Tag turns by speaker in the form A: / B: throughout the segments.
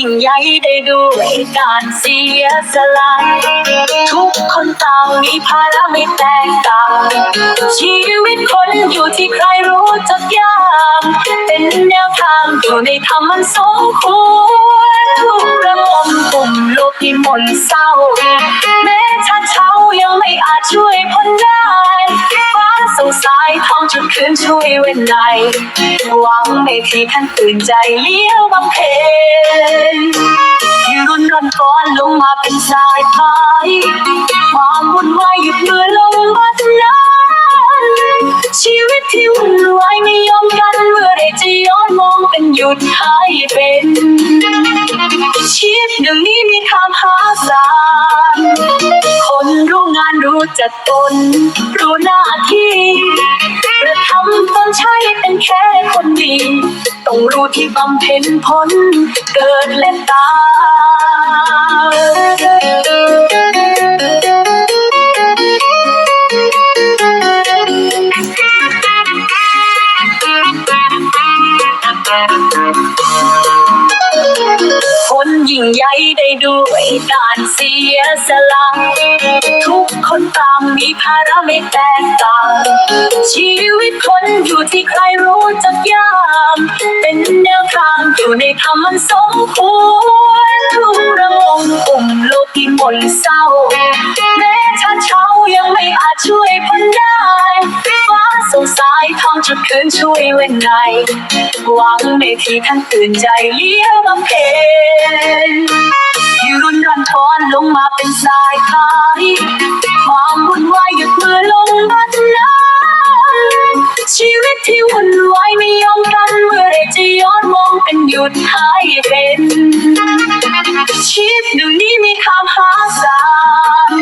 A: ิ่งใหญ่ได้ด้วยการเสียสละทุกคนต่างมีภาระไม่แตกต่างชีวิตคนอยู่ที่ใครรู้จักยามเป็นแนวทางอยู่ในธรรมมันสมควรทุกระงมกลุ่มโลกที่หมนเศร้า แม้ชาเช้ายังไม่อาจช่วยพ้นได้ฟ้าสงสายทองจุดคืนช่วยเว้นในหวังในที่ท่านตื่นใจเลี้ยวบำเพ็ญ สายพายความวุ่นวายหยุดมือลงบัดนั้นชีวิตที่วุ่นวายไม่ยอมกันเมื่อไรจะย้อนมองเป็นหยุดให้เป็นชีวิตหนึ่งนี้มีคำหาศาลคนรู้งานรู้จักตน รู้หน้าที่กระทำตนใช้เป็นแค่คนดี ต้องรู้ที่บำเพ็ญผลเกิดและตาย คนยิ่งใหญ่ได้ด้วยการเสียสละทุกคนต่างมีภาระไม่แตกต่าง ชีวิตคนอยู่ที่ใครรู้จักยาม เป็นแนวทางอยู่ในธรรมมันสมควรทุกระงมกลุ่มโลกที่หมนเศร้า ทองจุดคืนช่วยเว้นในหวังในที่ท่านตื่นใจเลี้ยวบำเพ็ญที่รุ่นรันทอนลงมาเป็นสายพายความวุ่นวายหยุดมือลงบัดนั้นชีวิตที่วุ่นวายไม่ยอมกันเมื่อไรจะย้อนมองเป็นหยุดให้เป็นชีวิตหนึ่งนี้มีคำหาศาล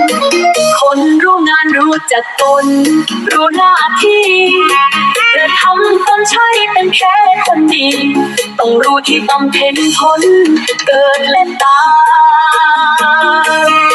A: คนรู้งานรู้จักตนรู้หน้าที่ ช้เป็นแค่คนดีต้องรู้ที่ต่ำเพ็นผลเกิดและตาย